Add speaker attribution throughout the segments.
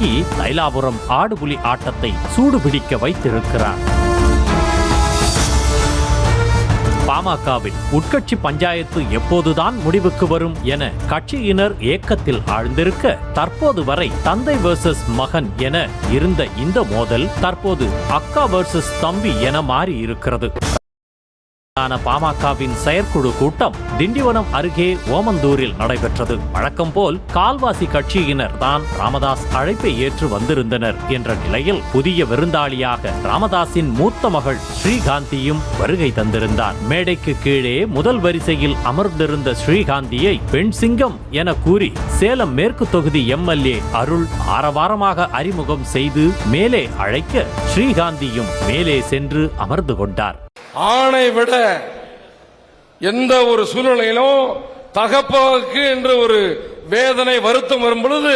Speaker 1: தைலாபுரம் ஆடுபுலி ஆட்டத்தை சூடுபிடிக்க வைத்திருக்கிறார். பாமகவில் உட்கட்சி பஞ்சாயத்து எப்போதுதான் முடிவுக்கு வரும் என கட்சியினர் ஏக்கத்தில் ஆழ்ந்திருக்க தற்போது வரை தந்தை வெர்சஸ் மகன் என இருந்த இந்த மோதல் தற்போது அக்கா வெர்சஸ் தம்பி என மாறி இருக்கிறது ஆன பாமகவின் செயற்குழு கூட்டம் திண்டிவனம் அருகே ஓமந்தூரில் நடைபெற்றது. வழக்கம் போல் கால்வாசி கட்சியினர் தான் ராமதாஸ் அழைப்பை ஏற்று வந்திருந்தனர் என்ற நிலையில் புதிய விருந்தாளியாக ராமதாஸின் மூத்த மகள் ஸ்ரீகாந்தியும் வருகை தந்திருந்தார். மேடைக்கு கீழே முதல் வரிசையில் அமர்ந்திருந்த ஸ்ரீகாந்தியை பெண் சிங்கம் என கூறி சேலம் மேற்கு தொகுதி எம்எல்ஏ அருள் ஆரவாரமாக அறிமுகம் செய்து மேலே அழைக்க ஸ்ரீகாந்தியும் மேலே சென்று அமர்ந்து கொண்டார்.
Speaker 2: ஆணை விட எந்த ஒரு சூழ்நிலையிலும் தகப்பாவுக்கு என்று ஒரு வேதனை வருத்தம் வரும் பொழுது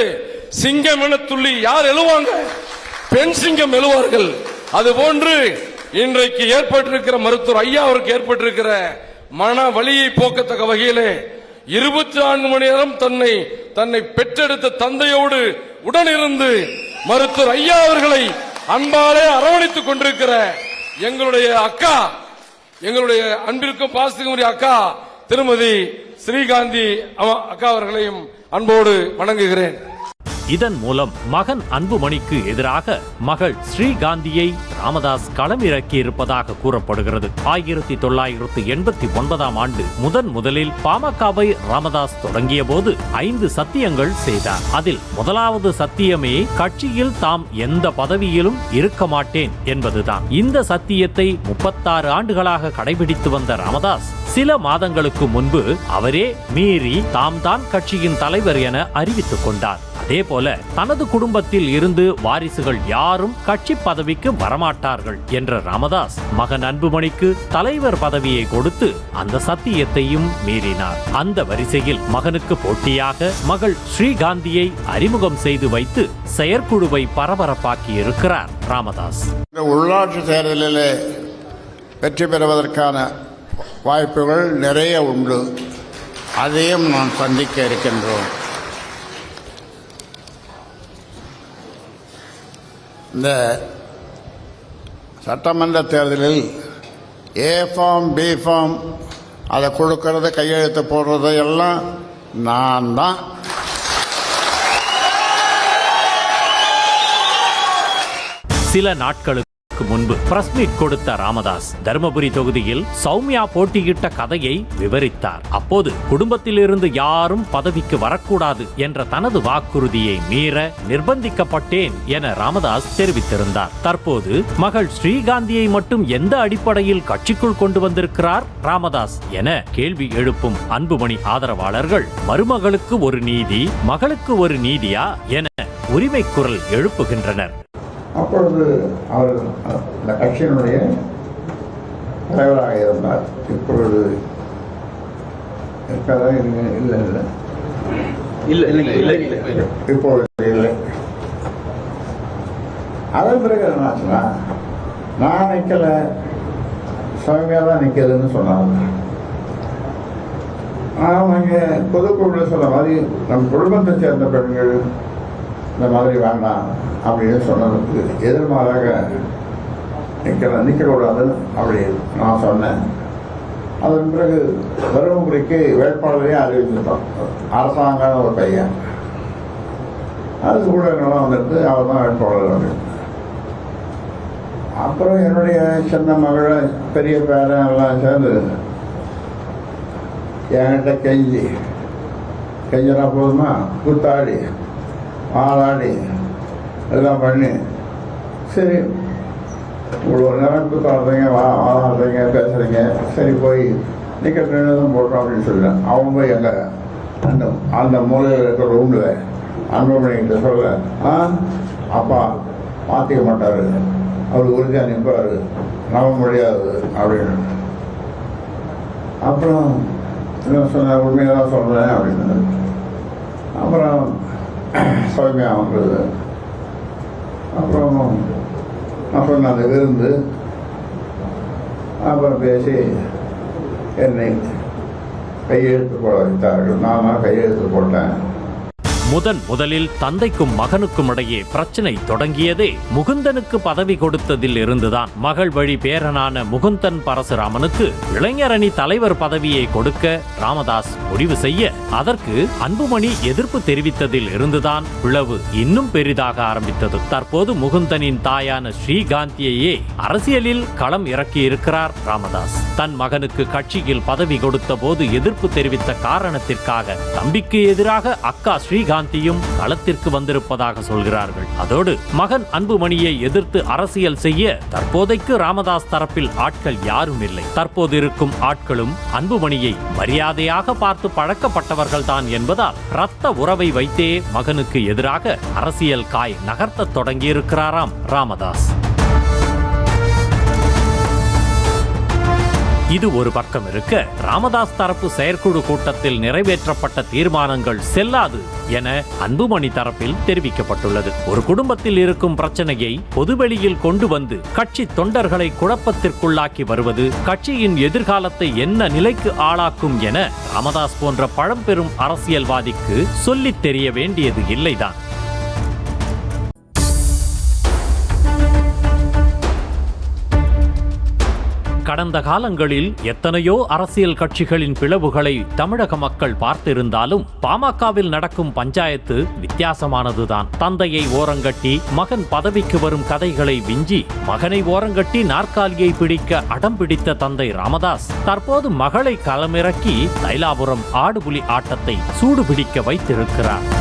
Speaker 2: சிங்கம் என துள்ளி யார் எழுவாங்க? பெண் சிங்கம் எழுவார்கள். அது போன்று இன்றைக்கு ஏற்பட்டிருக்கிற மருத்துவர் ஐயா அவருக்கு ஏற்பட்டிருக்கிற மன வழியை போக்கத்தக்க வகையிலே இருபத்தி நான்கு மணி நேரம் தன்னை தன்னை பெற்றெடுத்த தந்தையோடு உடனிருந்து மருத்துவர் ஐயா அவர்களை அன்பாலே அரவணைத்துக் கொண்டிருக்கிற எங்களுடைய அக்கா எங்களுடைய அன்பிற்கும் பாசத்துக்கும் அக்கா திருமதி ஸ்ரீகாந்தி அக்கா அவர்களையும் அன்போடு வணங்குகிறேன்.
Speaker 1: இதன் மூலம் மகன் அன்புமணிக்கு எதிராக மகள் ஸ்ரீகாந்தியை ராமதாஸ் களமிறக்கி இருப்பதாக கூறப்படுகிறது. ஆயிரத்தி தொள்ளாயிரத்து எண்பத்தி ஒன்பதாம் ஆண்டு முதன் முதலில் பாமகவை ராமதாஸ் தொடங்கிய போது ஐந்து சத்தியங்கள் செய்தார். அதில் முதலாவது சத்தியமே கட்சியில் தாம் எந்த பதவியிலும் இருக்க மாட்டேன் என்பதுதான். இந்த சத்தியத்தை முப்பத்தாறு ஆண்டுகளாக கடைபிடித்து வந்த ராமதாஸ் சில மாதங்களுக்கு முன்பு அவரே மீறி தாம் தான் கட்சியின் தலைவர் என அறிவித்துக் கொண்டார். அதே போல தனது குடும்பத்தில் இருந்து வாரிசுகள் யாரும் கட்சி பதவிக்கு வரமாட்டார்கள் என்ற ராமதாஸ் மகன் அன்புமணிக்கு தலைவர் பதவியை கொடுத்து அந்த சத்தியத்தையும் மீறினார். அந்த வரிசையில் மகனுக்கு போட்டியாக மகள் ஸ்ரீகாந்தியை அறிமுகம் செய்து வைத்து செயற்குழுவை பரபரப்பாக்கி இருக்கிறார் ராமதாஸ்
Speaker 3: உள்ளாட்சி தேர்தலில் வெற்றி பெறுவதற்கான வாய்ப்புகள் நிறைய உண்டு. அதையும் நாம் சந்திக்க இருக்கின்றோம். இந்த சட்டமன்ற தேர்தலில் ஏ ஃபார்ம் பி ஃபார்ம் அதை கொடுக்கறது கையெழுத்து போடுறது எல்லாம் நான் தான்.
Speaker 1: சில நாட்களுக்கு முன்பு பிரஸ் மீட் கொடுத்த ராமதாஸ் தருமபுரி தொகுதியில் சௌமியா போட்டியிட்ட கதையை விவரித்தார். அப்போது குடும்பத்திலிருந்து யாரும் பதவிக்கு வரக்கூடாது என்ற தனது வாக்குறுதியை மீற நிர்பந்திக்கப்பட்டேன் என ராமதாஸ் தெரிவித்திருந்தார். தற்போது மகள் ஸ்ரீகாந்தியை மட்டும் எந்த அடிப்படையில் கட்சிக்குள் கொண்டு வந்திருக்கிறார் ராமதாஸ் என கேள்வி எழுப்பும் அன்புமணி ஆதரவாளர்கள் மருமகளுக்கு ஒரு நீதி மகளுக்கு ஒரு நீதியா? என உரிமை குரல் எழுப்புகின்றனர்.
Speaker 3: அப்பொழுது அவர் இந்த கட்சியினுடைய தலைவராக இருந்தார். இப்பொழுது இருக்காரா இல்லை இல்லை. இல்லை
Speaker 4: இல்ல இல்ல இல்ல இல்ல.
Speaker 3: இப்பொழுது இல்லை. அதன் பிறகு என்னாச்சுன்னா நான் நிற்கல சௌமியா தான் நிற்கிறதுன்னு சொன்னாங்க. அவங்க பொதுக்குழுவில் சொன்ன மாதிரி நம் குடும்பத்தை சேர்ந்த பெண்கள் இந்த மாதிரி வேண்டாம் அப்படின்னு சொன்னதுக்கு எதிர்மாறாக நிற்கிற நிற்கக்கூடாது அப்படி நான் சொன்னேன். அதன் பிறகு தருமபுரிக்கு வேட்பாளரையும் அறிவிச்சிட்டோம் அரசாங்கம் ஒரு பையன். அது கூட என்னெல்லாம் வந்துட்டு அவர் தான் வேட்பாளர் அப்படின்னு அப்புறம் என்னுடைய சின்ன மகளை பெரிய பேரன் எல்லாம் சேர்ந்து என்கிட்ட கெஞ்சி கெஞ்சினா போதுமா? கூத்தாடி. ஆளாடி எல்லாம் பண்ணி சரி இவ்வளோ நேரம் கூத்தாடுறீங்க வா ஆளாடுறீங்க பேசுகிறீங்க சரி போய் நிற்க தான் போடுறோம் அப்படின்னு சொல்லுவேன் அவங்க போய் எங்கே அந்த அந்த மூலையில் இருக்கிற ரூமில் அன்பமணிகிட்ட சொல்ல ஆ அப்பா மாற்றிக்க மாட்டார். அவர் உறுதியாக நிற்பார். நம்ப முடியாது அப்படின்னு. அப்புறம் என்ன சொன்ன உண்மையாக தான் சொல்கிறேன் அப்படின்னு. அப்புறம் சௌமியா ஆகிறது அப்புறம் அப்புறம் நான் விருந்து அப்புறம் பேசி என்னை கையெழுத்து போட வைத்தார்கள். நான் தான் கையெழுத்து போட்டேன்.
Speaker 1: முதன் முதலில் தந்தைக்கும் மகனுக்கும் இடையே பிரச்சனை தொடங்கியதே முகுந்தனுக்கு பதவி கொடுத்ததில் இருந்துதான் மகள் வழி பேரனான முகுந்தன் பரசுராமனுக்கு இளைஞரணி தலைவர் பதவியை கொடுக்க ராமதாஸ் முடிவு செய்ய அதற்கு அன்புமணி எதிர்ப்பு தெரிவித்ததில் இருந்துதான் பிளவு இன்னும் பெரிதாக ஆரம்பித்தது. தற்போது முகுந்தனின் தாயான ஸ்ரீகாந்தியையே அரசியலில் களம் இறக்கியிருக்கிறார் ராமதாஸ். தன் மகனுக்கு கட்சியில் பதவி கொடுத்த போது எதிர்ப்பு தெரிவித்த காரணத்திற்காக தம்பிக்கு எதிராக அக்கா ஸ்ரீகாந்த் ஸ்ரீகாந்தியும் களத்திற்கு வந்திருப்பதாக சொல்கிறார்கள். அதோடு மகன் அன்புமணியை எதிர்த்து அரசியல் செய்ய தற்போதைக்கு ராமதாஸ் தரப்பில் ஆட்கள் யாரும் இல்லை. தற்போது இருக்கும் ஆட்களும் அன்புமணியை மரியாதையாக பார்த்து பழக்கப்பட்டவர்கள்தான் என்பதால் ரத்த உறவை வைத்தே மகனுக்கு எதிராக அரசியல் காய் நகர்த்தத் தொடங்கியிருக்கிறாராம் ராமதாஸ். இது ஒரு பக்கம் இருக்க ராமதாஸ் தரப்பு செயற்குழு கூட்டத்தில் நிறைவேற்றப்பட்ட தீர்மானங்கள் செல்லாது என அன்புமணி தரப்பில் தெரிவிக்கப்பட்டுள்ளது. ஒரு குடும்பத்தில் இருக்கும் பிரச்சனையை பொதுவெளியில் கொண்டு வந்து கட்சி தொண்டர்களை குழப்பத்திற்குள்ளாக்கி வருவது கட்சியின் எதிர்காலத்தை என்ன நிலைக்கு ஆளாக்கும் என ராமதாஸ் போன்ற பழம்பெரும் அரசியல்வாதிக்கு சொல்லித் தெரிய வேண்டியது இல்லைதான். கடந்த காலங்களில் எத்தனையோ அரசியல் கட்சிகளின் பிளவுகளை தமிழக மக்கள் பார்த்திருந்தாலும் பாமகவில் நடக்கும் பஞ்சாயத்து வித்தியாசமானதுதான். தந்தையை ஓரங்கட்டி மகன் பதவிக்கு வரும் கதைகளை விஞ்சி மகனை ஓரங்கட்டி நாற்காலியை பிடிக்க அடம் பிடித்த தந்தை ராமதாஸ் தற்போது மகளை களமிறக்கி தைலாபுரம் ஆடுபுலி ஆட்டத்தை சூடுபிடிக்க வைத்திருக்கிறார்.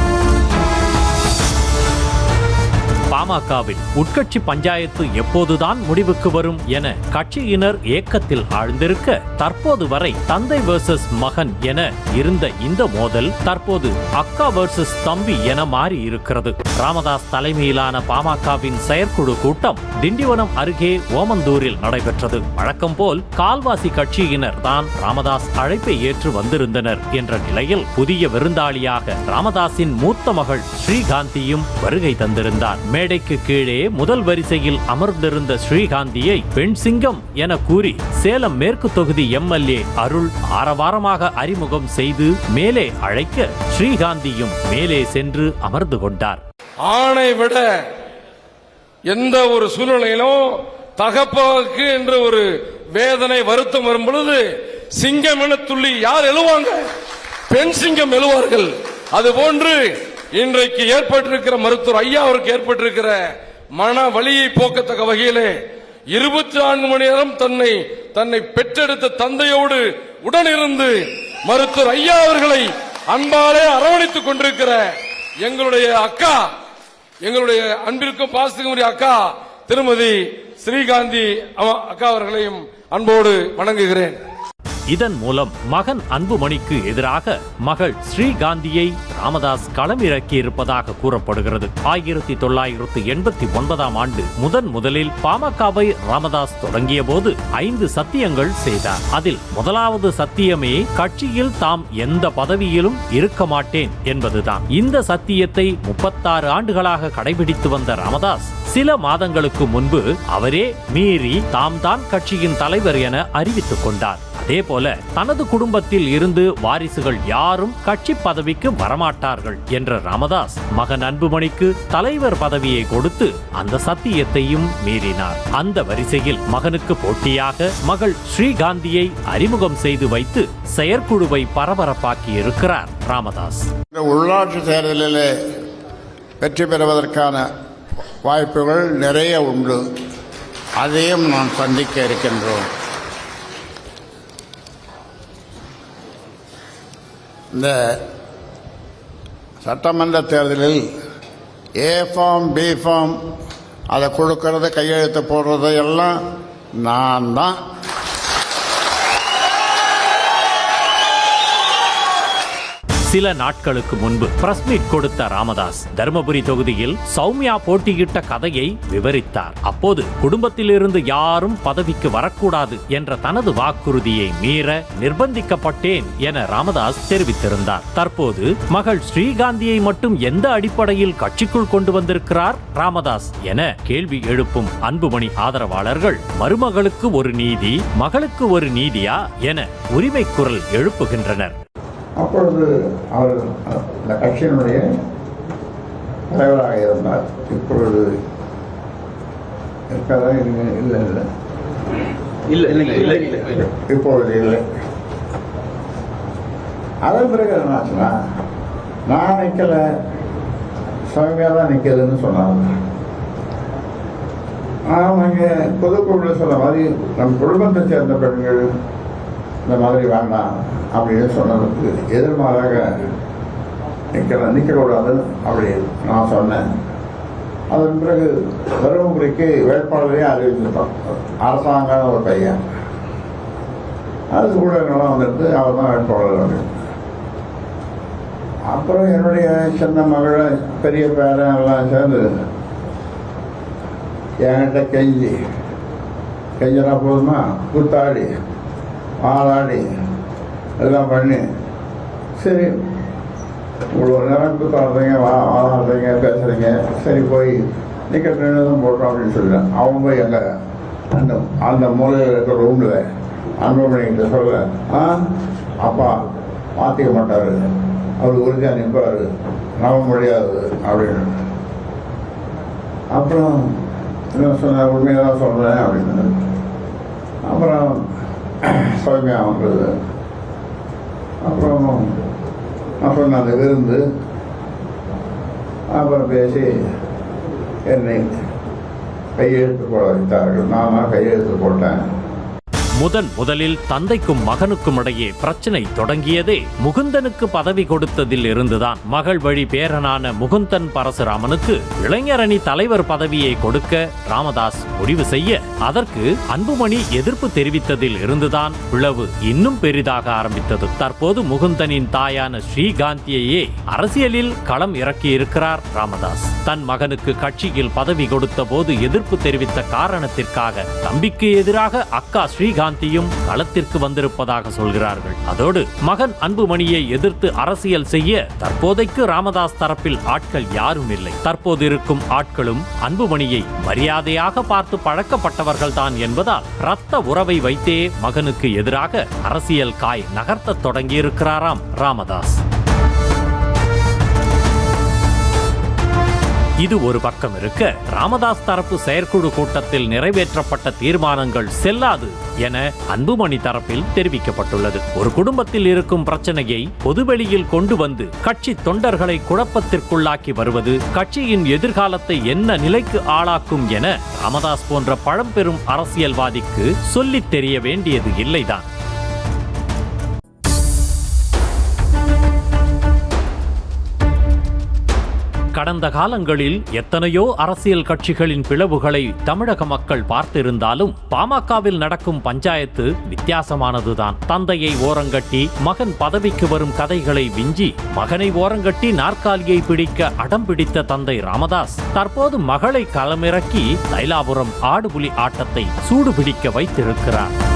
Speaker 1: பாமகவில் உட்கட்சி பஞ்சாயத்து எப்போதுதான் முடிவுக்கு வரும் என கட்சியினர் ஏக்கத்தில் ஆழ்ந்திருக்க தற்போது வரை தந்தை வர்சஸ் மகன் என இருந்த இந்த மோதல் தற்போது அக்கா வர்சஸ் தம்பி என மாறி இருக்கிறது. ராமதாஸ் தலைமையிலான பாமகவின் செயற்குழு கூட்டம் திண்டிவனம் அருகே ஓமந்தூரில் நடைபெற்றது. வழக்கம் போல் கால்வாசி கட்சியினர் தான் ராமதாஸ் அழைப்பை ஏற்று வந்திருந்தனர் என்ற நிலையில் புதிய விருந்தாளியாக ராமதாஸின் மூத்த மகள் ஸ்ரீகாந்தியும் வருகை தந்திருந்தார். மேடைக்கு கீழே முதல் வரிசையில் அமர்ந்திருந்த ஸ்ரீகாந்தியை பெண் சிங்கம் என கூறி சேலம் மேற்கு தொகுதி எம்எல்ஏ அருள் ஆரவாரமாக அறிமுகம் செய்து மேலே அழைக்க ஸ்ரீகாந்தியும் மேலே சென்று அமர்ந்து கொண்டார்.
Speaker 2: ஆணை விட எந்த ஒரு சூழ்நிலையிலும் தகப்பாவுக்கு என்று ஒரு வேதனை வருத்தம் வரும் பொழுது சிங்கம் என துள்ளி யார் எழுவாங்க? பெண் சிங்கம் எழுவார்கள். அது போன்று இன்றைக்கு ஏற்பட்டிருக்கிற மருத்துவர் ஐயா அவருக்கு ஏற்பட்டிருக்கிற மன வழியை போக்கத்தக்க வகையிலே இருபத்தி நான்கு மணி நேரம் தன்னை தன்னை பெற்றெடுத்த தந்தையோடு உடனிருந்து மருத்துவர் ஐயா அவர்களை அன்பாலே அரவணைத்துக் கொண்டிருக்கிற எங்களுடைய அக்கா எங்களுடைய அன்பிற்கும் பாசத்துக்கும் அக்கா திருமதி ஸ்ரீகாந்தி அக்கா அவர்களையும் அன்போடு வணங்குகிறேன்.
Speaker 1: இதன் மூலம் மகன் அன்புமணிக்கு எதிராக மகள் ஸ்ரீகாந்தியை ராமதாஸ் களமிறக்கியிருப்பதாக கூறப்படுகிறது. ஆயிரத்தி தொள்ளாயிரத்து எண்பத்தி ஒன்பதாம் ஆண்டு முதன் முதலில் பாமகவை ராமதாஸ் தொடங்கிய போது ஐந்து சத்தியங்கள் செய்தார். அதில் முதலாவது சத்தியமே கட்சியில் தாம் எந்த பதவியிலும் இருக்க மாட்டேன் என்பதுதான். இந்த சத்தியத்தை முப்பத்தாறு ஆண்டுகளாக கடைபிடித்து வந்த ராமதாஸ் சில மாதங்களுக்கு முன்பு அவரே மீறி தாம் தான் கட்சியின் தலைவர் என அறிவித்துக் கொண்டார். அதே போல தனது குடும்பத்தில் இருந்து வாரிசுகள் யாரும் கட்சி பதவிக்கு வரமாட்டார்கள் என்ற ராமதாஸ் மகன் அன்புமணிக்கு தலைவர் பதவியை கொடுத்து அந்த சத்தியத்தையும் மீறினார். அந்த வரிசையில் மகனுக்கு போட்டியாக மகள் ஸ்ரீகாந்தியை அறிமுகம் செய்து வைத்து செயற்குழுவை பரபரப்பாக்கி இருக்கிறார் ராமதாஸ்
Speaker 3: உள்ளாட்சி தேர்தலில் வெற்றி பெறுவதற்கான வாய்ப்புகள் நிறைய உண்டு. அதையும் நாம் சந்திக்க இருக்கின்றோம். இந்த சட்டமன்ற தேர்தலில் ஏ ஃபார்ம் பி ஃபார்ம் அதை கொடுக்கறது கையெழுத்து போடுறது எல்லாம் நான் தான்
Speaker 1: சில நாட்களுக்கு முன்பு பிரஸ் மீட் கொடுத்த ராமதாஸ் தருமபுரி தொகுதியில் சௌமியா போட்டியிட்ட கதையை விவரித்தார். அப்போது குடும்பத்திலிருந்து யாரும் பதவிக்கு வரக்கூடாது என்ற தனது வாக்குறுதியை மீற நிர்பந்திக்கப்பட்டேன் என ராமதாஸ் தெரிவித்திருந்தார். தற்போது மகள் ஸ்ரீகாந்தியை மட்டும் எந்த அடிப்படையில் கட்சிக்குள் கொண்டு வந்திருக்கிறார் ராமதாஸ் என கேள்வி எழுப்பும் அன்புமணி ஆதரவாளர்கள் மருமகளுக்கு ஒரு நீதி மகளுக்கு ஒரு நீதியா? என உரிமை குரல் எழுப்புகின்றனர்.
Speaker 3: அப்பொழுது அவர் அந்த கட்சியினுடைய தலைவராக இருந்தார். இப்பொழுது இருக்காரா இல்லை இல்லை இல்லை.
Speaker 4: இல்ல இல்ல இல்ல இல்ல. இல்ல
Speaker 3: இப்பொழுது இல்லை. அதன் பிறகு என்னாச்சுன்னா நான் நிற்கல சுவாமியாக தான் நிற்கிறதுன்னு சொன்னாங்க. ஆனால் இங்கே பொதுக்குழுவில் சொன்ன மாதிரி நம் குடும்பத்தை சேர்ந்த பெண்கள் இந்த மாதிரி வேண்டாம் அப்படின்னு சொன்னதுக்கு எதிர்மாறாக நிற்கிற நிற்கக்கூடாது அப்படி நான் சொன்னேன். அதன் பிறகு தருமபுரிக்கு வேட்பாளரையே அறிவிச்சிருப்பான். அரசாங்கான ஒரு பையன். அது கூட என்னெல்லாம் வந்துட்டு அவர் தான் வேட்பாளர் அப்படின்னு அப்புறம் என்னுடைய சின்ன மகளை பெரிய பேரன் எல்லாம் சேர்ந்து என்கிட்ட கெஞ்சி கெஞ்சினா போதுமா? கூத்தாடி. ஆளாடி எல்லாம் பண்ணி. சரி. இவ்வளோ நேரம் கூத்தாடுறீங்க வா வாழாடுறீங்க பேசுகிறீங்க சரி போய் டிக்கெட் ரெண்டு தான் போடுறோம் அப்படின்னு சொல்லிட்டேன். அவங்க போய் அங்கே அந்த அந்த மூலையில் இருக்கிற ரூமில் அன்பமணிகிட்ட சொல்ல ஆ அப்பா மாற்றிக்க மாட்டார். அவர் உறுதியாக நிற்பார். நம்ப முடியாது அப்படின்னு. அப்புறம் என்ன சொன்ன உண்மையாக தான் சொல்கிறேன் அப்படின்னு. அப்புறம் சௌமியா அப்புறம் அப்புறம் நான் விருந்து அப்புறம் பேசி என்னை கையெழுத்து போட வைத்தார்கள். நான் கையெழுத்து போட்டேன்.
Speaker 1: முதன் முதலில் தந்தைக்கும் மகனுக்கும் இடையே பிரச்சனை தொடங்கியதே முகுந்தனுக்கு பதவி கொடுத்ததில் இருந்துதான் மகள் வழி பேரனான முகுந்தன் பரசுராமனுக்கு இளைஞரணி தலைவர் பதவியை கொடுக்க ராமதாஸ் முடிவு செய்ய அதற்கு அன்புமணி எதிர்ப்பு தெரிவித்ததில் இருந்துதான் பிளவு இன்னும் பெரிதாக ஆரம்பித்தது. தற்போது முகுந்தனின் தாயான ஸ்ரீகாந்தியையே அரசியலில் களம் இறக்கியிருக்கிறார் ராமதாஸ். தன் மகனுக்கு கட்சியில் பதவி கொடுத்த போது எதிர்ப்பு தெரிவித்த காரணத்திற்காக தம்பிக்கு எதிராக அக்கா ஸ்ரீகாந்த் ஸ்ரீகாந்தியும் களத்திற்கு வந்திருப்பதாக சொல்கிறார்கள். அதோடு மகன் அன்புமணியை எதிர்த்து அரசியல் செய்ய தற்போதைக்கு ராமதாஸ் தரப்பில் ஆட்கள் யாரும் இல்லை. தற்போது இருக்கும் ஆட்களும் அன்புமணியை மரியாதையாக பார்த்து பழக்கப்பட்டவர்கள்தான் என்பதால் ரத்த உறவை வைத்தே மகனுக்கு எதிராக அரசியல் காய் நகர்த்த தொடங்கியிருக்கிறாராம் ராமதாஸ். இது ஒரு பக்கம் இருக்க ராமதாஸ் தரப்பு செயற்குழு கூட்டத்தில் நிறைவேற்றப்பட்ட தீர்மானங்கள் செல்லாது என அன்புமணி தரப்பில் தெரிவிக்கப்பட்டுள்ளது. ஒரு குடும்பத்தில் இருக்கும் பிரச்சனையை பொதுவெளியில் கொண்டு வந்து கட்சி தொண்டர்களை குழப்பத்திற்குள்ளாக்கி வருவது கட்சியின் எதிர்காலத்தை என்ன நிலைக்கு ஆளாக்கும் என ராமதாஸ் போன்ற பழம்பெரும் அரசியல்வாதிக்கு சொல்லித் தெரிய வேண்டியது இல்லைதான். கடந்த காலங்களில் எத்தனையோ அரசியல் கட்சிகளின் பிளவுகளை தமிழக மக்கள் பார்த்திருந்தாலும் பாமகவில் நடக்கும் பஞ்சாயத்து வித்தியாசமானதுதான். தந்தையை ஓரங்கட்டி மகன் பதவிக்கு வரும் கதைகளை விஞ்சி மகனை ஓரங்கட்டி நாற்காலியை பிடிக்க அடம் பிடித்த தந்தை ராமதாஸ் தற்போது மகளை களமிறக்கி தைலாபுரம் ஆடுபுலி ஆட்டத்தை சூடு பிடிக்க வைத்திருக்கிறார்.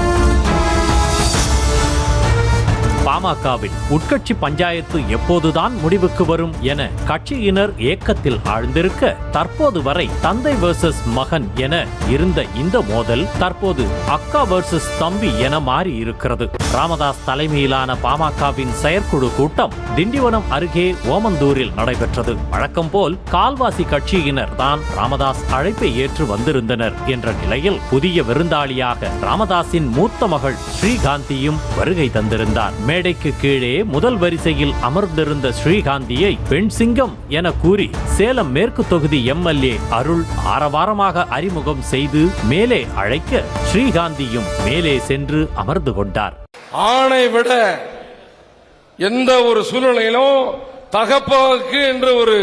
Speaker 1: பாமகவில் உட்கட்சி பஞ்சாயத்து எப்போதுதான் முடிவுக்கு வரும் என கட்சியினர் ஏக்கத்தில் ஆழ்ந்திருக்க தற்போது வரை தந்தை வர்சஸ் மகன் என இருந்த இந்த மோதல் தற்போது அக்கா வர்சஸ் தம்பி என மாறி இருக்கிறது. ராமதாஸ் தலைமையிலான பாமகவின் செயற்குழு கூட்டம் திண்டிவனம் அருகே ஓமந்தூரில் நடைபெற்றது. வழக்கம் போல் கால்வாசி கட்சியினர் தான் ராமதாஸ் அழைப்பை ஏற்று வந்திருந்தனர் என்ற நிலையில் புதிய விருந்தாளியாக ராமதாஸின் மூத்த மகள் ஸ்ரீகாந்தியும் வருகை தந்திருந்தார். மேடைக்கு கீழே முதல் வரிசையில் அமர்ந்திருந்த ஸ்ரீகாந்தியை பெண் சிங்கம் என கூறி சேலம் மேற்கு தொகுதி எம்எல்ஏ அருள் ஆரவாரமாக அறிமுகம் செய்து மேலே அழைக்க ஸ்ரீகாந்தியும் மேலே சென்று அமர்ந்து கொண்டார்.
Speaker 2: ஆணை விட எந்த ஒரு சூழ்நிலையிலும் தகப்பாவுக்கு என்று ஒரு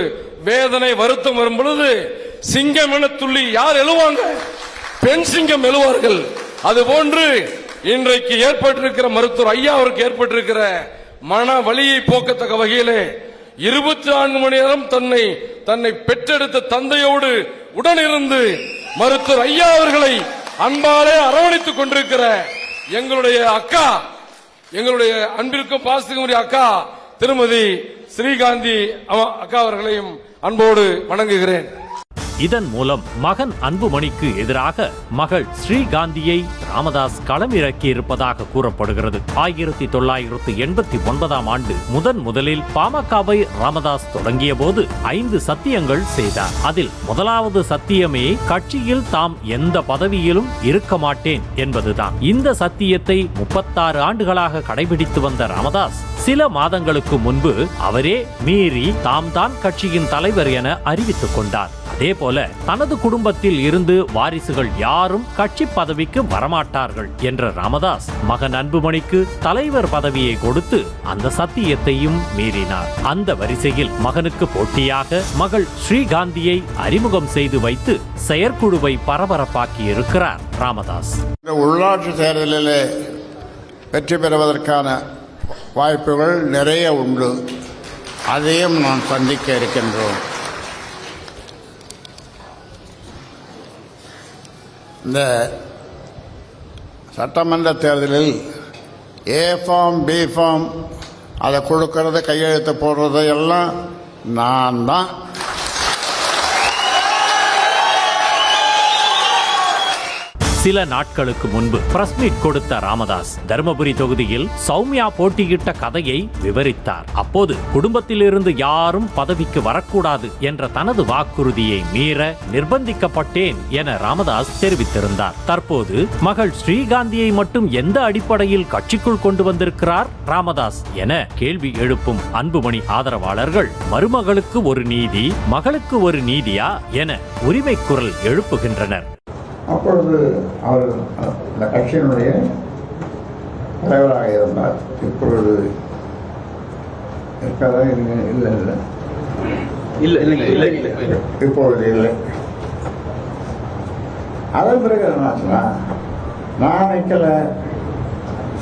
Speaker 2: வேதனை வருத்தம் வரும் பொழுது சிங்கம் என துள்ளி யார் எழுவாங்க? பெண் சிங்கம் எழுவார்கள். அது போன்று இன்றைக்கு ஏற்பட்டிருக்கிற மருத்துவர் ஐயா அவருக்கு ஏற்பட்டிருக்கிற மன வழியை போக்கத்தக்க வகையிலே இருபத்தி நான்கு மணி நேரம் தன்னை தன்னை பெற்றெடுத்த தந்தையோடு உடனிருந்து மருத்துவர் ஐயா அவர்களை அன்பாலே அரவணைத்துக் கொண்டிருக்கிற எங்களுடைய அக்கா எங்களுடைய அன்பிற்கும் பாசத்துக்கும் அக்கா திருமதி ஸ்ரீகாந்தி அக்கா அவர்களையும் அன்போடு வணங்குகிறேன்.
Speaker 1: இதன் மூலம் மகன் அன்புமணிக்கு எதிராக மகள் ஸ்ரீகாந்தியை ராமதாஸ் களமிறக்கி இருப்பதாக கூறப்படுகிறது. ஆயிரத்தி தொள்ளாயிரத்து எண்பத்தி ஒன்பதாம் ஆண்டு முதன் முதலில் பாமகவை ராமதாஸ் தொடங்கிய போது ஐந்து சத்தியங்கள் செய்தார். அதில் முதலாவது சத்தியமே கட்சியில் தாம் எந்த பதவியிலும் இருக்க மாட்டேன் என்பதுதான். இந்த சத்தியத்தை முப்பத்தாறு ஆண்டுகளாக கடைபிடித்து வந்த ராமதாஸ் சில மாதங்களுக்கு முன்பு அவரே மீறி தாம் தான் கட்சியின் தலைவர் என அறிவித்துக் கொண்டார். அதே போல தனது குடும்பத்தில் இருந்து வாரிசுகள் யாரும் கட்சி பதவிக்கு வரமாட்டார்கள் என்ற ராமதாஸ் மகன் அன்புமணிக்கு தலைவர் பதவியை கொடுத்து அந்த சத்தியத்தையும் மீறினார். அந்த வரிசையில் மகனுக்கு போட்டியாக மகள் ஸ்ரீகாந்தியை அறிமுகம் செய்து வைத்து செயற்குழுவை பரபரப்பாக்கி இருக்கிறார் ராமதாஸ்
Speaker 3: உள்ளாட்சி தேர்தலில் வெற்றி பெறுவதற்கான வாய்ப்புகள் நிறைய உண்டு. அதையும் நாம் சந்திக்க இருக்கின்றோம். இந்த சட்டமன்ற தேர்தலில் ஏ ஃபார்ம் பி ஃபார்ம் அதை கொடுக்கறது கையெழுத்து போடுறது எல்லாம் நான் தான்.
Speaker 1: சில நாட்களுக்கு முன்பு பிரஸ் மீட் கொடுத்த ராமதாஸ் தருமபுரி தொகுதியில் சௌமியா போட்டியிட்ட கதையை விவரித்தார். அப்போது குடும்பத்திலிருந்து யாரும் பதவிக்கு வரக்கூடாது என்ற தனது வாக்குறுதியை மீற நிர்பந்திக்கப்பட்டேன் என ராமதாஸ் தெரிவித்திருந்தார். தற்போது மகள் ஸ்ரீகாந்தியை மட்டும் எந்த அடிப்படையில் கட்சிக்குள் கொண்டு வந்திருக்கிறார் ராமதாஸ் என கேள்வி எழுப்பும் அன்புமணி ஆதரவாளர்கள் மருமகளுக்கு ஒரு நீதி மகளுக்கு ஒரு நீதியா? என உரிமை குரல் எழுப்புகின்றனர்.
Speaker 3: அப்பொழுது அவர் அந்த கட்சியினுடைய தலைவராக இருந்தார். இப்பொழுது இருக்காரா இல்லை இல்லை. இல்லை
Speaker 4: இல்ல இல்ல இல்ல இல்ல.
Speaker 3: இப்பொழுது இல்லை. அதன் பிறகு என்னாச்சுன்னா நான் நிற்கல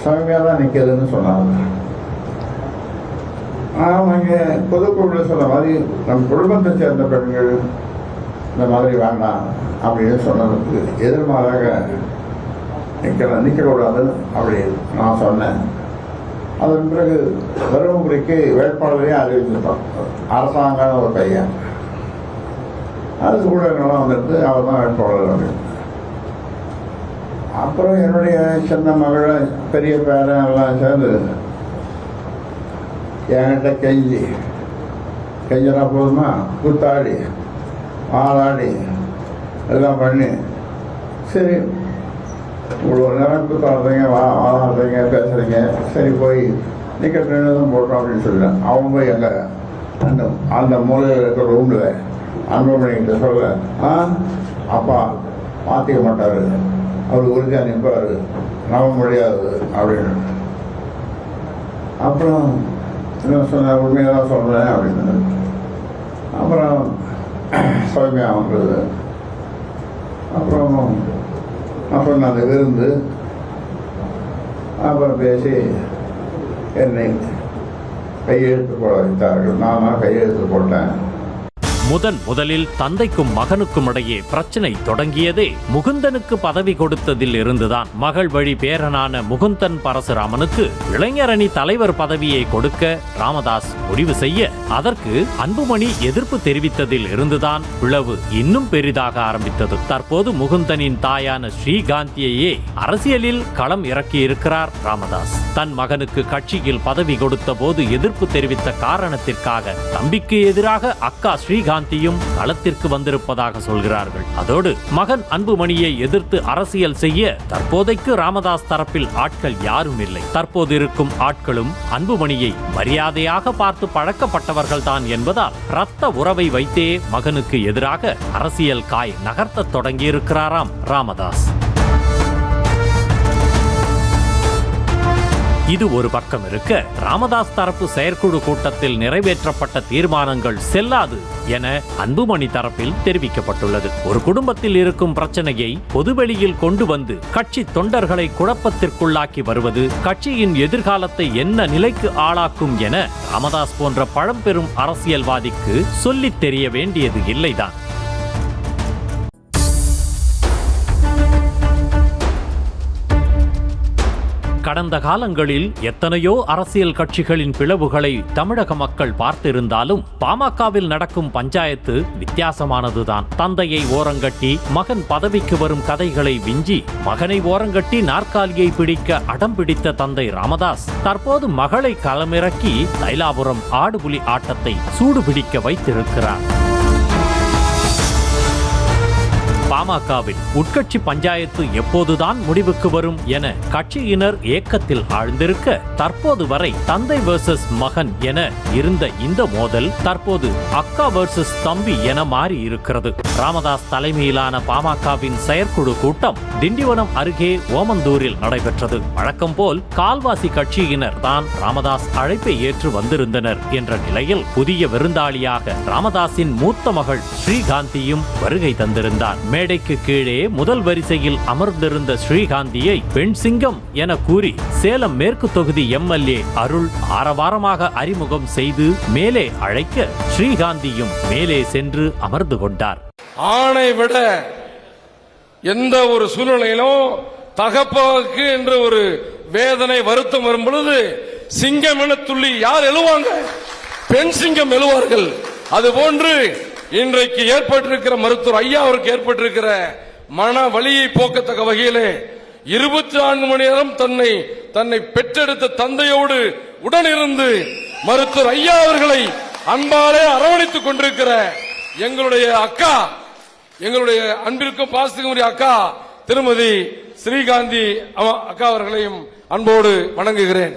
Speaker 3: சௌமியா தான் நிற்கிறதுன்னு சொன்னாங்க. நாம் இங்கே பொதுக்குழுவில் சொன்ன மாதிரி நம் குடும்பத்தை சேர்ந்த பெண்கள் இந்த மாதிரி வேண்டாம் அப்படின்னு சொன்னதுக்கு எதிர்மாறாக நிற்க நிற்கக்கூடாது அப்படின்னு நான் சொன்னேன். அதன் பிறகு தருமபுரிக்கு வேட்பாளரையும் அறிவிச்சிருப்பான் அரசாங்கம் ஒரு பையன். அது கூட நிலம் வந்துட்டு அவர் தான் வேட்பாளர் அப்படின்னு அப்புறம் என்னுடைய சின்ன மகளை பெரிய பேரன் எல்லாம் சேர்ந்து என்கிட்ட கெஞ்சி கெஞ்சினா போதுமா? கூத்தாடி. ஆளாடி எல்லாம் பண்ணி சரி இவ்வளோ நேரம் கூத்தாடுறீங்க வா ஆளாடுறீங்க பேசுகிறீங்க சரி போய் நிற்க தான் போட்டோம் அப்படின்னு சொல்லிட்டேன். அவங்க போய் எங்கள் அந்த அந்த மூலையில் இருக்கிற ரூமில் அன்பமணிகிட்ட சொல்ல ஆ அப்பா மாற்றிக்க மாட்டார். அவர் உறுதியாக நிற்பார். நம்ப முடியாது அப்படின்னு. அப்புறம் என்ன சொன்னார்? உண்மையாக தான் சொல்கிறேன் அப்படின்னு. அப்புறம் சௌமியா வந்தது அப்புறம் அப்புறம் நாங்கள் விருந்து அப்புறம் பேசி என்னை கையெழுத்து போட வைத்தார்கள். நான் கையெழுத்து போட்டேன்.
Speaker 1: முதன் முதலில் தந்தைக்கும் மகனுக்கும் இடையே பிரச்சனை தொடங்கியதே முகுந்தனுக்கு பதவி கொடுத்ததில் இருந்துதான் மகள் வழி பேரனான முகுந்தன் பரசுராமனுக்கு இளைஞரணி தலைவர் பதவியை கொடுக்க ராமதாஸ் முடிவு செய்ய அதற்கு அன்புமணி எதிர்ப்பு தெரிவித்ததில் இருந்துதான் பிளவு இன்னும் பெரிதாக ஆரம்பித்தது. தற்போது முகுந்தனின் தாயான ஸ்ரீகாந்தியையே அரசியலில் களம் இறக்கியிருக்கிறார் ராமதாஸ். தன் மகனுக்கு கட்சியில் பதவி கொடுத்த போது எதிர்ப்பு தெரிவித்த காரணத்திற்காக தம்பிக்கு எதிராக அக்கா ஸ்ரீகாந்த் ஸ்ரீகாந்தியும் களத்திற்கு வந்திருப்பதாக சொல்கிறார்கள். அதோடு மகன் அன்புமணியை எதிர்த்து அரசியல் செய்ய தற்போதைக்கு ராமதாஸ் தரப்பில் ஆட்கள் யாரும் இல்லை. தற்போது இருக்கும் ஆட்களும் அன்புமணியை மரியாதையாக பார்த்து பழக்கப்பட்டவர்கள்தான் என்பதால் ரத்த உறவை வைத்தே மகனுக்கு எதிராக அரசியல் காய் நகர்த்த தொடங்கியிருக்கிறாராம் ராமதாஸ். இது ஒரு பக்கம் இருக்க ராமதாஸ் தரப்பு செயற்குழு கூட்டத்தில் நிறைவேற்றப்பட்ட தீர்மானங்கள் செல்லாது என அன்புமணி தரப்பில் தெரிவிக்கப்பட்டுள்ளது. ஒரு குடும்பத்தில் இருக்கும் பிரச்சனையை பொதுவெளியில் கொண்டு வந்து கட்சி தொண்டர்களை குழப்பத்திற்குள்ளாக்கி வருவது கட்சியின் எதிர்காலத்தை என்ன நிலைக்கு ஆளாக்கும் என ராமதாஸ் போன்ற பழம்பெரும் அரசியல்வாதிக்கு சொல்லித் தெரிய வேண்டியது இல்லைதான். கடந்த காலங்களில் எத்தனையோ அரசியல் கட்சிகளின் பிளவுகளை தமிழக மக்கள் பார்த்திருந்தாலும் பாமகவில் நடக்கும் பஞ்சாயத்து வித்தியாசமானதுதான். தந்தையை ஓரங்கட்டி மகன் பதவிக்கு வரும் கதைகளை விஞ்சி மகனை ஓரங்கட்டி நாற்காலியை பிடிக்க அடம் பிடித்த தந்தை ராமதாஸ் தற்போது மகளை களமிறக்கி தைலாபுரம் ஆடுபுலி ஆட்டத்தை சூடுபிடிக்க வைத்திருக்கிறார். பாமகவில் உட்கட்சி பஞ்சாயத்து எப்போதுதான் முடிவுக்கு வரும் என கட்சியினர் ஏக்கத்தில் ஆழ்ந்திருக்க தற்போது வரை தந்தை வர்சஸ் மகன் என இருந்த இந்த மோதல் தற்போது அக்கா வர்சஸ் தம்பி என மாறி இருக்கிறது. ராமதாஸ் தலைமையிலான பாமகவின் செயற்குழு கூட்டம் திண்டிவனம் அருகே ஓமந்தூரில் நடைபெற்றது. வழக்கம் போல் கால்வாசி கட்சியினர் தான் ராமதாஸ் அழைப்பை ஏற்று வந்திருந்தனர் என்ற நிலையில் புதிய விருந்தாளியாக ராமதாஸின் மூத்த மகள் ஸ்ரீகாந்தியும் வருகை தந்திருந்தார். மேடைக்கு கீழே முதல் வரிசையில் அமர்ந்திருந்த ஸ்ரீகாந்தியை பெண் சிங்கம் என கூறி சேலம் மேற்கு தொகுதி எம்எல்ஏ அருள் ஆரவாரமாக அறிமுகம் செய்து மேலே அழைக்க ஸ்ரீகாந்தியும் மேலே சென்று அமர்ந்து கொண்டார்.
Speaker 2: ஆணை விட எந்த ஒரு சூழ்நிலையிலும் தகப்பாவுக்கு என்று ஒரு வேதனை வருத்தம் வரும் பொழுது சிங்கம் என துள்ளி யார் எழுவாங்க? பெண் சிங்கம் எழுவார்கள். அது போன்று இன்றைக்கு ஏற்பட்டிருக்கிற மருத்துவர் ஐயா அவருக்கு ஏற்பட்டிருக்கிற மன வழியை போக்கத்தக்க வகையிலே இருபத்தி நான்கு மணி நேரம் தன்னை தன்னை பெற்றெடுத்த தந்தையோடு உடனிருந்து மருத்துவர் ஐயா அவர்களை அன்பாலே அரவணைத்துக் கொண்டிருக்கிற எங்களுடைய அக்கா எங்களுடைய அன்பிற்கும் பாசத்துக்கும் அக்கா திருமதி ஸ்ரீகாந்தி அக்கா அவர்களையும் அன்போடு வணங்குகிறேன்.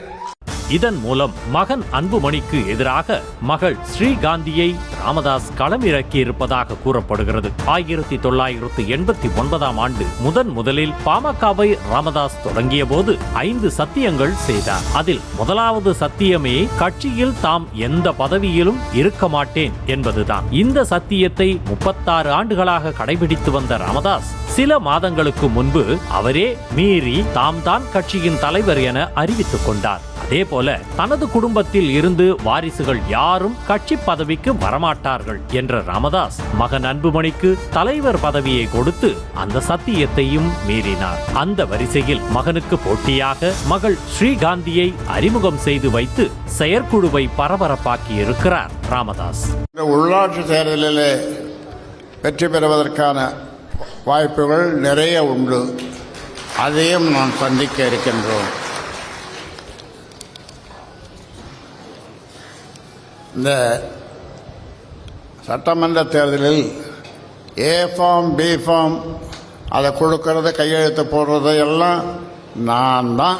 Speaker 1: இதன் மூலம் மகன் அன்புமணிக்கு எதிராக மகள் ஸ்ரீகாந்தியை ராமதாஸ் களமிறக்கியிருப்பதாக கூறப்படுகிறது. ஆயிரத்தி தொள்ளாயிரத்து எண்பத்தி ஒன்பதாம் ஆண்டு முதன் முதலில் பாமகவை ராமதாஸ் தொடங்கிய போது ஐந்து சத்தியங்கள் செய்தார். அதில் முதலாவது சத்தியமே கட்சியில் தாம் எந்த பதவியிலும் இருக்க மாட்டேன் என்பதுதான். இந்த சத்தியத்தை முப்பத்தாறு ஆண்டுகளாக கடைபிடித்து வந்த ராமதாஸ் சில மாதங்களுக்கு முன்பு அவரே மீறி தாம் தான் கட்சியின் தலைவர் என அறிவித்துக் கொண்டார். அதே போல தனது குடும்பத்தில் இருந்து வாரிசுகள் யாரும் கட்சி பதவிக்கு வரமாட்டார்கள் என்ற ராமதாஸ் மகன் அன்புமணிக்கு தலைவர் பதவியை கொடுத்து அந்த சத்தியத்தையும் மீறினார். அந்த வரிசையில் மகனுக்கு போட்டியாக மகள் ஸ்ரீகாந்தியை அறிமுகம் செய்து வைத்து செயற்குழுவை பரபரப்பாக்கி இருக்கிறார் ராமதாஸ்
Speaker 3: உள்ளாட்சி தேர்தலில் வெற்றி பெறுவதற்கான வாய்ப்புகள் நிறைய உண்டு. அதையும் நாம் சந்திக்க இருக்கின்றோம். இந்த சட்டமன்ற தேர்தலில் ஏ ஃபார்ம் பி ஃபார்ம் அதை கொடுக்கறது கையெழுத்து போடுறது எல்லாம் நான் தான்.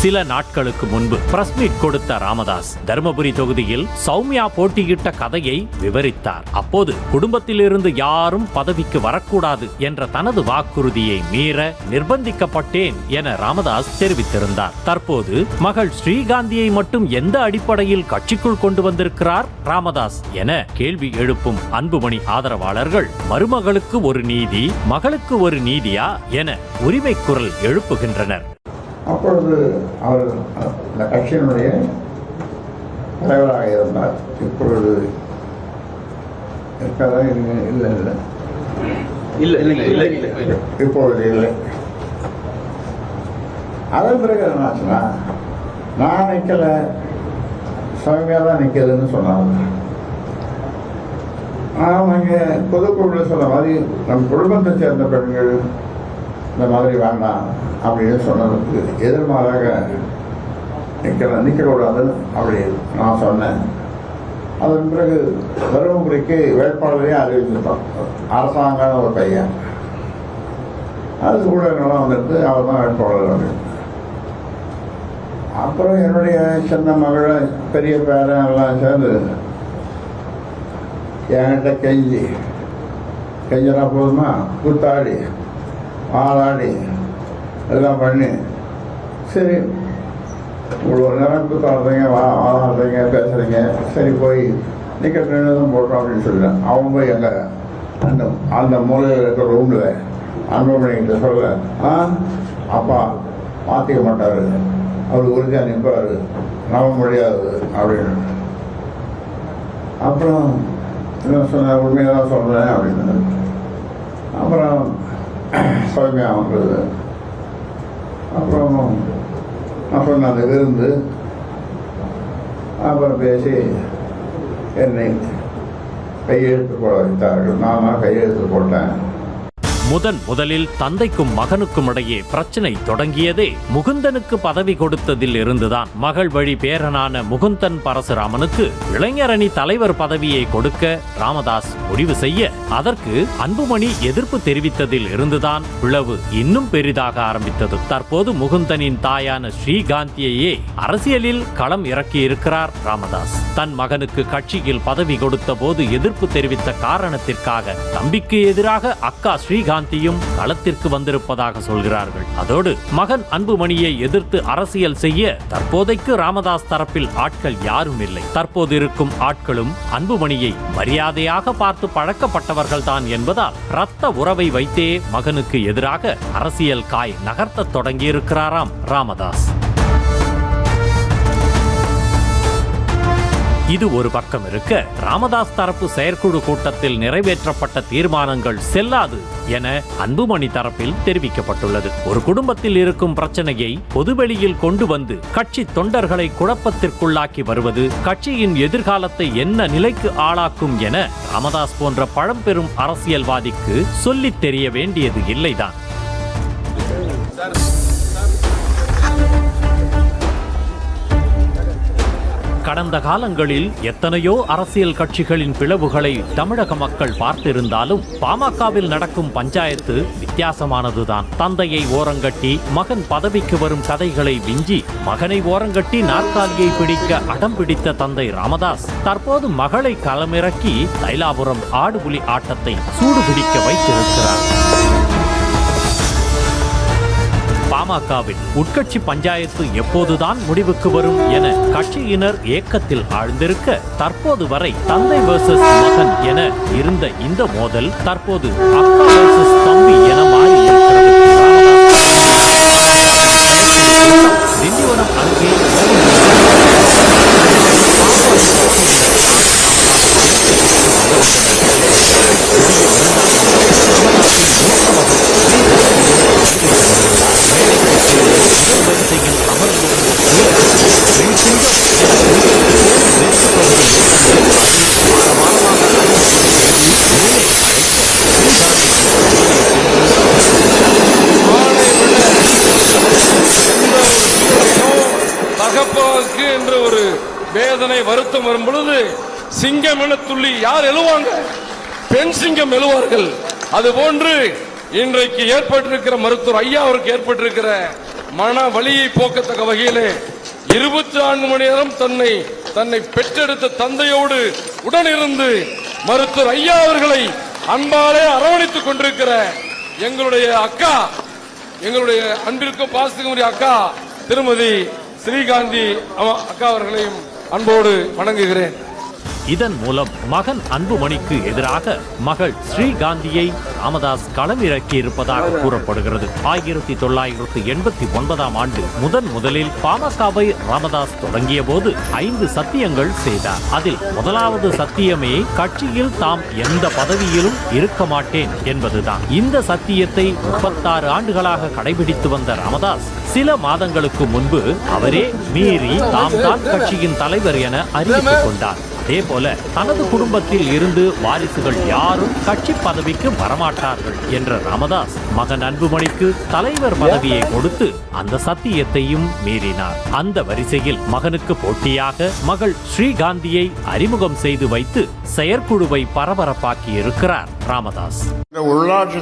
Speaker 1: சில நாட்களுக்கு முன்பு பிரஸ் மீட் கொடுத்த ராமதாஸ் தருமபுரி தொகுதியில் சௌமியா போட்டியிட்ட கதையை விவரித்தார். அப்போது குடும்பத்திலிருந்து யாரும் பதவிக்கு வரக்கூடாது என்ற தனது வாக்குறுதியை மீற நிர்பந்திக்கப்பட்டேன் என ராமதாஸ் தெரிவித்திருந்தார். தற்போது மகள் ஸ்ரீகாந்தியை மட்டும் எந்த அடிப்படையில் கட்சிக்குள் கொண்டு வந்திருக்கிறார் ராமதாஸ் என கேள்வி எழுப்பும் அன்புமணி ஆதரவாளர்கள் மருமகளுக்கு ஒரு நீதி மகளுக்கு ஒரு நீதியா? என உரிமை குரல் எழுப்புகின்றனர்.
Speaker 3: அப்பொழுது அவர் இந்த கட்சியினுடைய தலைவராக இருந்தார். இப்பொழுது இருக்காரா இல்லை இல்லை. இல்லை
Speaker 4: இல்ல இல்ல இல்ல இல்ல.
Speaker 3: இப்பொழுது இல்லை. அதன் பிறகு என்னாச்சுன்னா நான் நிற்கல சௌமியா தான் நிற்கிறதுன்னு சொன்னாங்க. இங்கே பொதுக்குழுவில் சொன்ன மாதிரி நம் குடும்பத்தை சேர்ந்த பெண்கள் இந்த மாதிரி வேண்டாம் அப்படின்னு சொன்னதுக்கு எதிர்மாறாக நிற்கிற நிற்கக்கூடாது அப்படி நான் சொன்னேன். அதன் பிறகு தருமபுரிக்கு வேட்பாளரையும் அறிவிச்சிருப்பான் அரசாங்கம் ஒரு பையன். அது கூட நிலம் வந்துட்டு அவர் தான் வேட்பாளர் அப்படின்னு அப்புறம் என்னுடைய சின்ன மகளை பெரிய பேரன் எல்லாம் சேர்ந்து என்கிட்ட கெஞ்சி கெஞ்சினா போதுமா? கூத்தாடி. ஆளாடி எல்லாம் பண்ணி. சரி. இவ்வளோ நேரம் கூத்தாடுறீங்க வா ஆளாடுறீங்க பேசுகிறீங்க சரி போய் நிற்க தான் போடுறோம் அப்படின்னு சொல்லிட்டேன் அவன் போய் எங்கே அந்த அந்த மூலையில் இருக்கிற ரூமில் அன்புமணிகிட்ட சொல்ல ஆ? அப்பா மாற்றிக்க மாட்டார். அவர் உறுதியாக நிற்பார். நம்ப முடியாது அப்படின்னு. அப்புறம் என்ன சொன்ன உண்மையாக தான் சொல்கிறேன் அப்படின்னு. அப்புறம் சௌமியா வந்தது அப்புறம் அப்புறம் நான் விருந்து அப்புறம் பேசி என்னை கையெழுத்து போட வைத்தார்கள். நான் தான் கையெழுத்து போட்டேன்.
Speaker 1: முதன் முதலில் தந்தைக்கும் மகனுக்கும் இடையே பிரச்சனை தொடங்கியதே முகுந்தனுக்கு பதவி கொடுத்ததில் இருந்துதான் மகள் வழி பேரனான முகுந்தன் பரசுராமனுக்கு இளைஞரணி தலைவர் பதவியை கொடுக்க ராமதாஸ் முடிவு செய்ய அதற்கு அன்புமணி எதிர்ப்பு தெரிவித்ததில் இருந்துதான் பிளவு இன்னும் பெரிதாக ஆரம்பித்தது. தற்போது முகுந்தனின் தாயான ஸ்ரீகாந்தியையே அரசியலில் களம் இறக்கியிருக்கிறார் ராமதாஸ். தன் மகனுக்கு கட்சியில் பதவி கொடுத்த போது எதிர்ப்பு தெரிவித்த காரணத்திற்காக தம்பிக்கு எதிராக அக்கா ஸ்ரீகாந்த் ஸ்ரீகாந்தியும் களத்திற்கு வந்திருப்பதாக சொல்கிறார்கள். அதோடு மகன் அன்புமணியை எதிர்த்து அரசியல் செய்ய தற்போதைக்கு ராமதாஸ் தரப்பில் ஆட்கள் யாரும் இல்லை தற்போது இருக்கும் ஆட்களும் அன்புமணியை மரியாதையாக பார்த்து பழக்கப்பட்டவர்கள்தான் என்பதால் ரத்த உறவை வைத்தே மகனுக்கு எதிராக அரசியல் காய் நகர்த்த தொடங்கியிருக்கிறாராம் ராமதாஸ். இது ஒரு பக்கம் இருக்க ராமதாஸ் தரப்பு செயற்குழு கூட்டத்தில் நிறைவேற்றப்பட்ட தீர்மானங்கள் செல்லாது என அன்புமணி தரப்பில் தெரிவிக்கப்பட்டுள்ளது. ஒரு குடும்பத்தில் இருக்கும் பிரச்சனையை பொதுவெளியில் கொண்டு வந்து கட்சி தொண்டர்களை குழப்பத்திற்குள்ளாக்கி வருவது கட்சியின் எதிர்காலத்தை என்ன நிலைக்கு ஆளாக்கும் என ராமதாஸ் போன்ற பழம்பெரும் அரசியல்வாதிக்கு சொல்லித் தெரிய வேண்டியது இல்லைதான். கடந்த காலங்களில் எத்தனையோ அரசியல் கட்சிகளின் பிளவுகளை தமிழக மக்கள் பார்த்திருந்தாலும் பாமகவில் நடக்கும் பஞ்சாயத்து வித்தியாசமானதுதான். தந்தையை ஓரங்கட்டி மகன் பதவிக்கு வரும் கதைகளை விஞ்சி மகனை ஓரங்கட்டி நாற்காலியை பிடிக்க அடம் பிடித்த தந்தை ராமதாஸ் தற்போது மகளை களமிறக்கி தைலாபுரம் ஆடுபுலி ஆட்டத்தை சூடுபிடிக்க வைத்திருக்கிறார். பாமகவில் உட்கட்சி பஞ்சாயத்து எப்போதுதான் முடிவுக்கு வரும் என கட்சியினர் ஏக்கத்தில் ஆழ்ந்திருக்க தற்போது வரை தந்தை வர்சஸ் மகன் என இருந்த இந்த மோதல் தற்போது அக்கா வர்சஸ் தம்பி என மாறி இருக்கிறது திண்டிவனம் அருகே வரிசையில் அமர்ந்திருந்த
Speaker 2: ஆணை விட எந்த ஒரு சூழலிலும் தகப்பாவுக்கு என்ற ஒரு வேதனை வருத்தம் வரும் பொழுது சிங்கம் என துள்ளி யார் எழுவாங்க பெண் சிங்கம் அதுபோன்று இன்றைக்கு ஏற்பட்டிருக்கிற மருத்துவர் ஐயா அவருக்கு ஏற்பட்டிருக்கிற மன வழியை போக்கத்தக்க வகையிலே இருபத்தி நான்கு மணி நேரம் தன்னை தன்னை பெற்றெடுத்த தந்தையோடு உடனிருந்து மருத்துவர் ஐயா அவர்களை அன்பாலே அரவணைத்துக் கொண்டிருக்கிற எங்களுடைய அக்கா எங்களுடைய அன்பிற்கும் பாசத்துக்கும் அக்கா திருமதி ஸ்ரீகாந்தி அக்கா அவர்களையும் அன்போடு வணங்குகிறேன்.
Speaker 1: இதன் மூலம் மகன் அன்புமணிக்கு எதிராக மகள் ஸ்ரீகாந்தியை ராமதாஸ் களமிறக்கி இருப்பதாக கூறப்படுகிறது. ஆயிரத்தி தொள்ளாயிரத்தி எண்பத்தி ஒன்பதாம் ஆண்டு முதன் முதலில் பாமகவை ராமதாஸ் தொடங்கிய போது ஐந்து சத்தியங்கள் செய்தார். அதில் முதலாவது சத்தியமே கட்சியில் தாம் எந்த பதவியிலும் இருக்க மாட்டேன் என்பதுதான். இந்த சத்தியத்தை முப்பத்தாறு ஆண்டுகளாக கடைபிடித்து வந்த ராமதாஸ் சில மாதங்களுக்கு முன்பு அவரே மீறி தாம் தான் கட்சியின் தலைவர் என அறிவித்துக் கொண்டார். அதே போல தனது குடும்பத்தில் இருந்து வாரிசுகள் யாரும் கட்சி பதவிக்கு வரமாட்டார்கள் என்ற ராமதாஸ் மகன் அன்புமணிக்கு தலைவர் பதவியை கொடுத்து அந்த சத்தியத்தையும் மீறினார். அந்த வரிசையில் மகனுக்கு போட்டியாக மகள் ஸ்ரீகாந்தியை அறிமுகம் செய்து வைத்து செயற்குழுவை பரபரப்பாக்கி இருக்கிறார் ராமதாஸ்
Speaker 3: உள்ளாட்சி